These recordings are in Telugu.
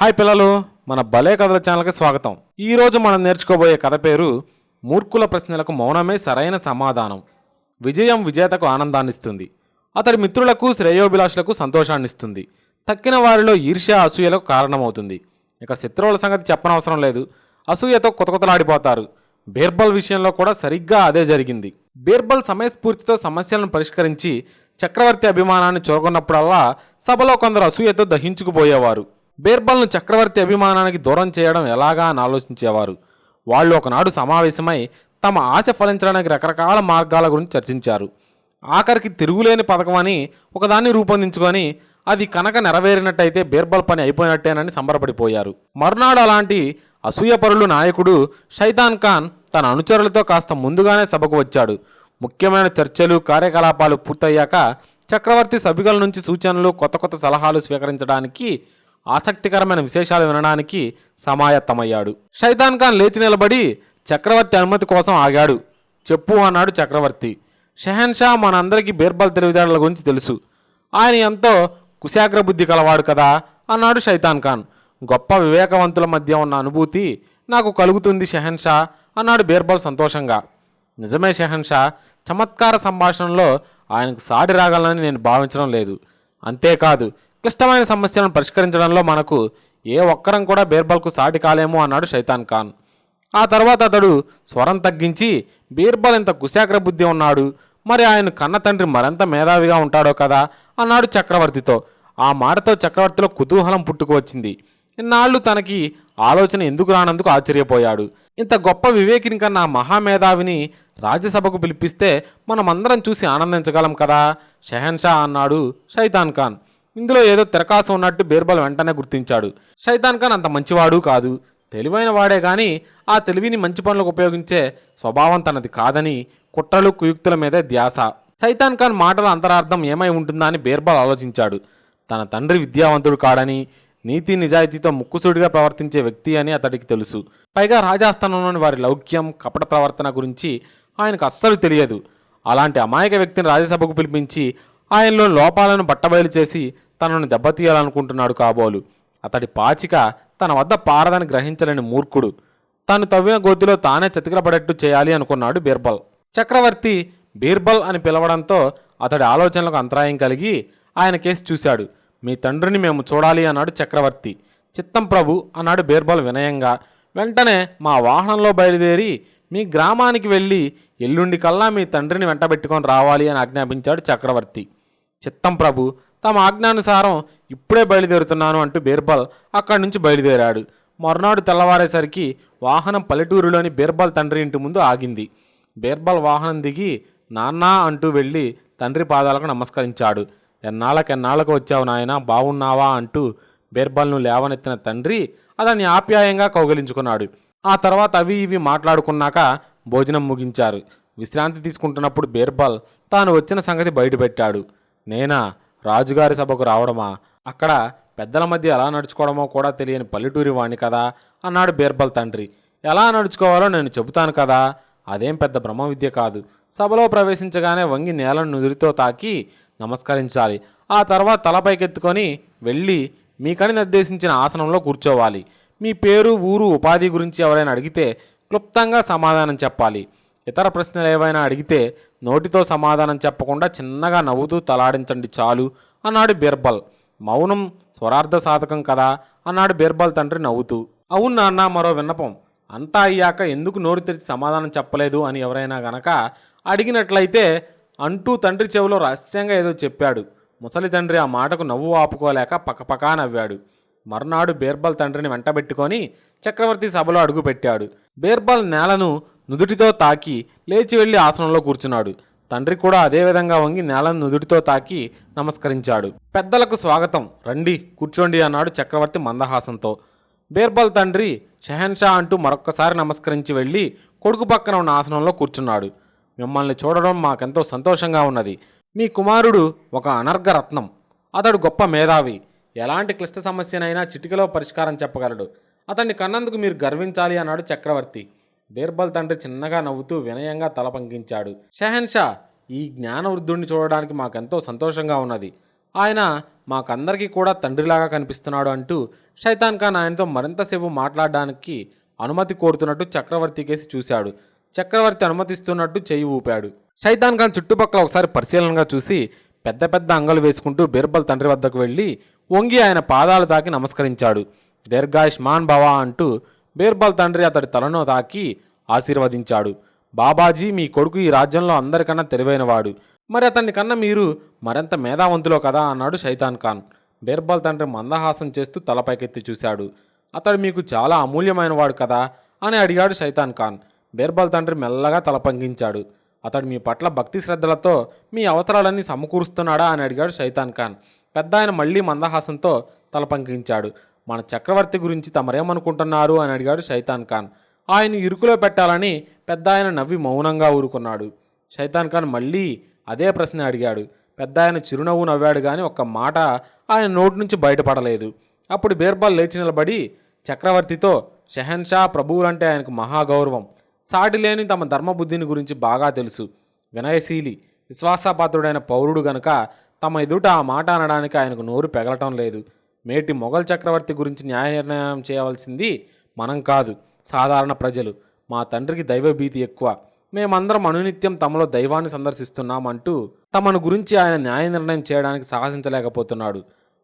హాయ్ పిల్లలు మన భలే కథల ఛానల్కి స్వాగతం. ఈరోజు మనం నేర్చుకోబోయే కథ పేరు మూర్ఖుల ప్రశ్నలకు మౌనమే సరైన సమాధానం. విజయం విజేతకు ఆనందాన్నిస్తుంది. అతడి మిత్రులకు శ్రేయోభిలాషులకు సంతోషాన్నిస్తుంది. తక్కిన వారిలో ఈర్ష్య అసూయలకు కారణమవుతుంది. ఇక శత్రువుల సంగతి చెప్పనవసరం లేదు. అసూయతో కొతకొతలాడిపోతారు. బీర్బల్ విషయంలో కూడా సరిగ్గా అదే జరిగింది. బీర్బల్ సమయస్ఫూర్తితో సమస్యలను పరిష్కరించి చక్రవర్తి అభిమానాన్ని చూరగొన్నప్పుడల్లా సభలో కొందరు అసూయతో దహించుకుపోయేవారు. బీర్బల్ను చక్రవర్తి అభిమానానికి దూరం చేయడం ఎలాగా అని ఆలోచించేవారు. వాళ్ళు ఒకనాడు సమావేశమై తమ ఆశ ఫలించడానికి రకరకాల మార్గాల గురించి చర్చించారు. ఆఖరికి తిరుగులేని పథకం అని ఒకదాన్ని రూపొందించుకొని అది కనుక నెరవేరినట్టయితే బీర్బల్ పని అయిపోయినట్టేనని సంబరపడిపోయారు. మరునాడు అలాంటి అసూయపరులు నాయకుడు షైతాన్ ఖాన్ తన అనుచరులతో కాస్త ముందుగానే సభకు వచ్చాడు. ముఖ్యమైన చర్చలు కార్యకలాపాలు పూర్తయ్యాక చక్రవర్తి సభ్యుల నుంచి సూచనలు కొత్త కొత్త సలహాలు స్వీకరించడానికి ఆసక్తికరమైన విశేషాలు వినడానికి సమాయత్తమయ్యాడు. షైతాన్ ఖాన్ లేచి నిలబడి చక్రవర్తి అనుమతి కోసం ఆగాడు. చెప్పు అన్నాడు చక్రవర్తి. షెహన్షా మనందరికీ బీర్బల్ తెలివితేటల గురించి తెలుసు. ఆయన ఎంతో కుశాగ్ర బుద్ధి కలవాడు కదా అన్నాడు షైతాన్ ఖాన్. గొప్ప వివేకవంతుల మధ్య ఉన్న అనుభూతి నాకు కలుగుతుంది షెహన్షా అన్నాడు బీర్బల్ సంతోషంగా. నిజమే షెహన్షా చమత్కార సంభాషణలో ఆయనకు సాటి రాగలనని నేను భావించడం లేదు. అంతేకాదు క్లిష్టమైన సమస్యలను పరిష్కరించడంలో మనకు ఏ ఒక్కరం కూడా బీర్బల్కు సాటి కాలేమో అన్నాడు షైతాన్ ఖాన్. ఆ తర్వాత అతడు స్వరం తగ్గించి బీర్బల్ ఇంత కుశాగ్ర బుద్ధి ఉన్నాడు. మరి ఆయన కన్న తండ్రి మరింత మేధావిగా ఉంటాడో కదా? అన్నాడు చక్రవర్తితో. ఆ మాటతో చక్రవర్తిలో కుతూహలం పుట్టుకువచ్చింది ఇన్నాళ్ళు తనకి ఆలోచన ఎందుకు రానందుకు ఆశ్చర్యపోయాడు. ఇంత గొప్ప వివేకిని కన్నా మహామేధావిని రాజ్యసభకు పిలిపిస్తే మనమందరం చూసి ఆనందించగలం కదా? షెహన్షా అన్నాడు షైతాన్ ఖాన్. ఇందులో ఏదో తిరకాసు ఉన్నట్టు బీర్బల్ వెంటనే గుర్తించాడు. షైతాన్ ఖాన్ అంత మంచివాడు కాదు. తెలివైన వాడే గాని ఆ తెలివిని మంచి పనులకు ఉపయోగించే స్వభావం తనది కాదని కుట్రలు కుయుక్తుల మీదే ధ్యాస. సైతాన్ ఖాన్ మాటల అంతరార్థం ఏమై ఉంటుందా అని బీర్బల్ ఆలోచించాడు. తన తండ్రి విద్యావంతుడు కాడని నీతి నిజాయితీతో ముక్కుసూడిగా ప్రవర్తించే వ్యక్తి అని అతడికి తెలుసు. పైగా రాజాస్థానంలోని వారి లౌక్యం కపట ప్రవర్తన గురించి ఆయనకు అస్సలు తెలియదు. అలాంటి అమాయక వ్యక్తిని రాజ్యసభకు పిలిపించి ఆయనలో లోపాలను బట్టబయలు చేసి తనను దెబ్బతీయాలనుకుంటున్నాడు కాబోలు. అతడి పాచిక తన వద్ద పారదని గ్రహించలేని మూర్ఖుడు. తాను తవ్విన గోతిలో తానే చతికిలపడేట్టు చేయాలి అనుకున్నాడు బీర్బల్. చక్రవర్తి బీర్బల్ అని పిలవడంతో అతడి ఆలోచనలకు అంతరాయం కలిగి ఆయన కేసు చూశాడు. మీ తండ్రిని మేము చూడాలి అన్నాడు చక్రవర్తి. చిత్తం ప్రభు అన్నాడు బీర్బల్ వినయంగా. వెంటనే మా వాహనంలో బయలుదేరి మీ గ్రామానికి వెళ్ళి ఎల్లుండి కల్లా మీ తండ్రిని వెంటబెట్టుకొని రావాలి అని ఆజ్ఞాపించాడు చక్రవర్తి. చిత్తం ప్రభు తమ ఆజ్ఞానుసారం ఇప్పుడే బయలుదేరుతున్నాను అంటూ బీర్బల్ అక్కడి నుంచి బయలుదేరాడు. మరునాడు తెల్లవారేసరికి వాహనం పల్లెటూరులోని బీర్బల్ తండ్రి ఇంటి ముందు ఆగింది. బీర్బల్ వాహనం దిగి నాన్నా అంటూ వెళ్ళి తండ్రి పాదాలకు నమస్కరించాడు. ఎన్నాళ్ళకెన్నాళ్ళకు వచ్చావు నాయనా? బాగున్నావా అంటూ బీర్బల్ను లేవనెత్తిన తండ్రి అతన్ని ఆప్యాయంగా కౌగిలించుకున్నాడు. ఆ తర్వాత అవి ఇవి మాట్లాడుకున్నాక భోజనం ముగించారు. విశ్రాంతి తీసుకుంటున్నప్పుడు బీర్బల్ తాను వచ్చిన సంగతి బయటపెట్టాడు. నేనా? రాజుగారి సభకు రావడమా? అక్కడ పెద్దల మధ్య ఎలా నడుచుకోవడమో కూడా తెలియని పల్లెటూరి వాణ్ణి కదా? అన్నాడు బీర్బల్ తండ్రి. ఎలా నడుచుకోవాలో నేను చెబుతాను కదా? అదేం పెద్ద బ్రహ్మ విద్య కాదు. సభలో ప్రవేశించగానే వంగి నేలను నుదురితో తాకి నమస్కరించాలి. ఆ తర్వాత తలపైకెత్తుకొని వెళ్ళి మీకని నిర్దేశించిన ఆసనంలో కూర్చోవాలి. మీ పేరు ఊరు ఉపాధి గురించి ఎవరైనా అడిగితే క్లుప్తంగా సమాధానం చెప్పాలి. ఇతర ప్రశ్నలు ఏవైనా అడిగితే నోటితో సమాధానం చెప్పకుండా చిన్నగా నవ్వుతూ తలాడించండి చాలు అన్నాడు బీర్బల్. మౌనం స్వరార్థ సాధకం కదా అన్నాడు బీర్బల్ తండ్రి నవ్వుతూ. అవును నాన్న మరో విన్నపం. అంతా అయ్యాక ఎందుకు నోరు తెరిచి సమాధానం చెప్పలేదు అని ఎవరైనా గనక అడిగినట్లయితే అంటూ తండ్రి చెవిలో రహస్యంగా ఏదో చెప్పాడు. ముసలి తండ్రి ఆ మాటకు నవ్వు ఆపుకోలేక పకపకా నవ్వాడు. మర్నాడు బీర్బల్ తండ్రిని వెంటబెట్టుకొని చక్రవర్తి సభలో అడుగుపెట్టాడు. బీర్బల్ నేలను నుదుటితో తాకి లేచి వెళ్ళి ఆసనంలో కూర్చున్నాడు. తండ్రి కూడా అదే విధంగా వంగి నేలను నుదుటితో తాకి నమస్కరించాడు. పెద్దలకు స్వాగతం. రండి కూర్చోండి అన్నాడు చక్రవర్తి మందహాసంతో. బీర్బల్ తండ్రి షహన్షా అంటూ మరొక్కసారి నమస్కరించి వెళ్ళి కొడుకు పక్కన ఉన్న ఆసనంలో కూర్చున్నాడు. మిమ్మల్ని చూడడం మాకెంతో సంతోషంగా ఉన్నది. మీ కుమారుడు ఒక అనర్ఘ రత్నం. అతడు గొప్ప మేధావి. ఎలాంటి క్లిష్ట సమస్యనైనా చిటికలో పరిష్కారం చెప్పగలడు. అతన్ని కన్నందుకు మీరు గర్వించాలి అన్నాడు చక్రవర్తి. బీర్బల్ తండ్రి చిన్నగా నవ్వుతూ వినయంగా తల పంకించాడు. షెహన్షా ఈ జ్ఞానవృద్ధుణ్ణి చూడడానికి మాకెంతో సంతోషంగా ఉన్నది. ఆయన మాకందరికీ కూడా తండ్రిలాగా కనిపిస్తున్నాడు అంటూ షైతాన్ ఖాన్ ఆయనతో మరింతసేపు మాట్లాడడానికి అనుమతి కోరుతున్నట్టు చక్రవర్తి కేసి చూశాడు. చక్రవర్తి అనుమతిస్తున్నట్టు చేయి ఊపాడు. షైతాన్ ఖాన్ చుట్టుపక్కల ఒకసారి పరిశీలనగా చూసి పెద్ద పెద్ద అంగలు వేసుకుంటూ బీర్బల్ తండ్రి వద్దకు వెళ్ళి వంగి ఆయన పాదాలు తాకి నమస్కరించాడు. దీర్ఘాయుష్మాన్ భవా అంటూ బీర్బల్ తండ్రి అతడి తలను తాకి ఆశీర్వదించాడు. బాబాజీ మీ కొడుకు ఈ రాజ్యంలో అందరికన్నా తెలివైనవాడు. మరి అతన్ని కన్నా మీరు మరింత మేధావంతులో కదా అన్నాడు షైతాన్ ఖాన్. బీర్బల్ తండ్రి మందహాసం చేస్తూ తలపైకెత్తి చూశాడు. అతడు మీకు చాలా అమూల్యమైనవాడు కదా అని అడిగాడు షైతాన్ ఖాన్. బీర్బల్ తండ్రి మెల్లగా తలపంకించాడు అతడు మీ పట్ల భక్తి శ్రద్ధలతో మీ అవసరాలన్నీ సమకూరుస్తున్నాడా అని అడిగాడు షైతాన్ ఖాన్. పెద్ద ఆయన మళ్ళీ మందహాసంతో తలపంకించాడు మన చక్రవర్తి గురించి తమరేమనుకుంటున్నారు? అని అడిగాడు షైతాన్ ఖాన్. ఆయన ఇరుకులో పెట్టాలని పెద్ద ఆయన నవ్వి మౌనంగా ఊరుకున్నాడు. షైతాన్ ఖాన్ మళ్ళీ అదే ప్రశ్న అడిగాడు. పెద్ద ఆయన చిరునవ్వు నవ్వాడు కానీ ఒక్క మాట ఆయన నోటి నుంచి బయటపడలేదు. అప్పుడు బీర్బల్ లేచి నిలబడి చక్రవర్తితో షెహన్షా ప్రభువులంటే ఆయనకు మహాగౌరవం. సాటి లేని తమ ధర్మబుద్ధిని గురించి బాగా తెలుసు. వినయశీలి విశ్వాసపాత్రుడైన పౌరుడు గనుక తమ ఎదుట ఆ మాట అనడానికి ఆయనకు నోరు పెగలటం లేదు. మేటి మొఘల్ చక్రవర్తి గురించి న్యాయ నిర్ణయం చేయవలసింది మనం కాదు సాధారణ ప్రజలు. మా తండ్రికి దైవభీతి ఎక్కువ. మేమందరం అనునిత్యం తమలో దైవాన్ని సందర్శిస్తున్నామంటూ తమను గురించి ఆయన న్యాయ నిర్ణయం చేయడానికి సాహసించలేకపోతున్నాడు.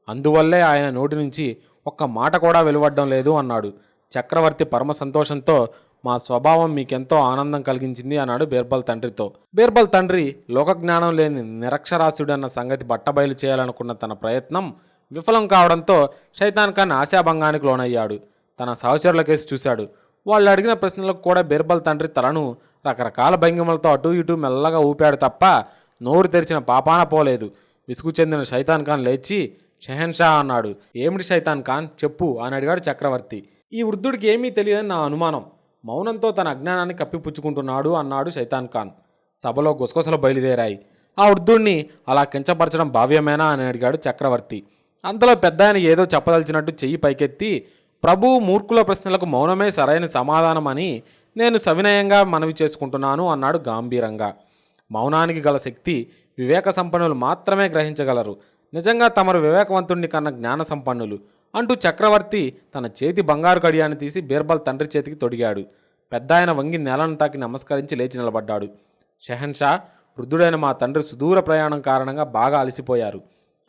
అందువల్లే ఆయన నోటి నుంచి ఒక్క మాట కూడా వెలువడడం లేదు అన్నాడు. చక్రవర్తి పరమ సంతోషంతో మా స్వభావం మీకెంతో ఆనందం కలిగించింది అన్నాడు బీర్బల్ తండ్రితో. బీర్బల్ తండ్రి లోకజ్ఞానం లేని నిరక్షరాస్యుడన్న సంగతి బట్టబయలు చేయాలనుకున్న తన ప్రయత్నం విఫలం కావడంతో షైతాన్ ఖాన్ ఆశాభంగానికి లోనయ్యాడు. తన సహచరుల కేసు చూశాడు. వాళ్ళు అడిగిన ప్రశ్నలకు కూడా బీర్బల్ తండ్రి తలను రకరకాల భంగిమలతో అటు ఇటు మెల్లగా ఊపాడు తప్ప నోరు తెరిచిన పాపాన పోలేదు. విసుగు చెందిన షైతాన్ ఖాన్ లేచి షెహన్షా అన్నాడు. ఏమిటి షైతాన్ ఖాన్? చెప్పు అని అడిగాడు చక్రవర్తి. ఈ వృద్ధుడికి ఏమీ తెలియదని నా అనుమానం. మౌనంతో తన అజ్ఞానాన్ని కప్పిపుచ్చుకుంటున్నాడు అన్నాడు షైతాన్ ఖాన్. సభలో గుసగుసలు బయలుదేరాయి. ఆ వృద్ధుణ్ణి అలా కించపరచడం భావ్యమేనా? అని అడిగాడు చక్రవర్తి. అంతలో పెద్ద ఆయన ఏదో చెప్పదలిచినట్టు చెయ్యి పైకెత్తి ప్రభు మూర్ఖుల ప్రశ్నలకు మౌనమే సరైన సమాధానమని నేను సవినయంగా మనవి చేసుకుంటున్నాను అన్నాడు గాంభీరంగా. మౌనానికి గల శక్తి వివేక సంపన్నులు మాత్రమే గ్రహించగలరు. నిజంగా తమరు వివేకవంతుణ్ణి కన్న జ్ఞాన సంపన్నులు. అంటూ చక్రవర్తి తన చేతి బంగారు కడియాన్ని తీసి బీర్బల్ తండ్రి చేతికి తొడిగాడు. పెద్ద ఆయన వంగి నేలను తాకి నమస్కరించి లేచి నిలబడ్డాడు. షెహన్షా వృద్ధుడైన మా తండ్రి సుదూర ప్రయాణం కారణంగా బాగా అలసిపోయారు.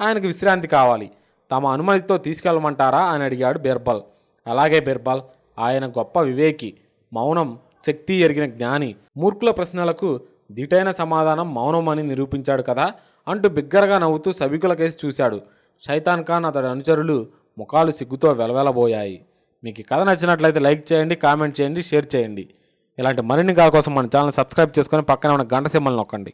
ఆయనకు విశ్రాంతి కావాలి. తమ అనుమతితో తీసుకెళ్ళమంటారా అని అడిగాడు బీర్బల్. అలాగే బీర్బల్ ఆయన గొప్ప వివేకి మౌనం శక్తి ఎరిగిన జ్ఞాని మూర్ఖుల ప్రశ్నలకు దిటైన సమాధానం మౌనం అని నిరూపించాడు కదా అంటూ బిగ్గరగా నవ్వుతూ సభికుల కేసి చూశాడు. షైతాన్ ఖాన్ అతడి అనుచరులు ముఖాలు సిగ్గుతో వెలవెలబోయాయి. మీకు కథ నచ్చినట్లయితే లైక్ చేయండి కామెంట్ చేయండి షేర్ చేయండి. ఇలాంటి మరిన్ని కాల కోసం మన ఛానల్ సబ్స్క్రైబ్ చేసుకొని పక్కనే ఉన్న గంట సింబల్ నొక్కండి.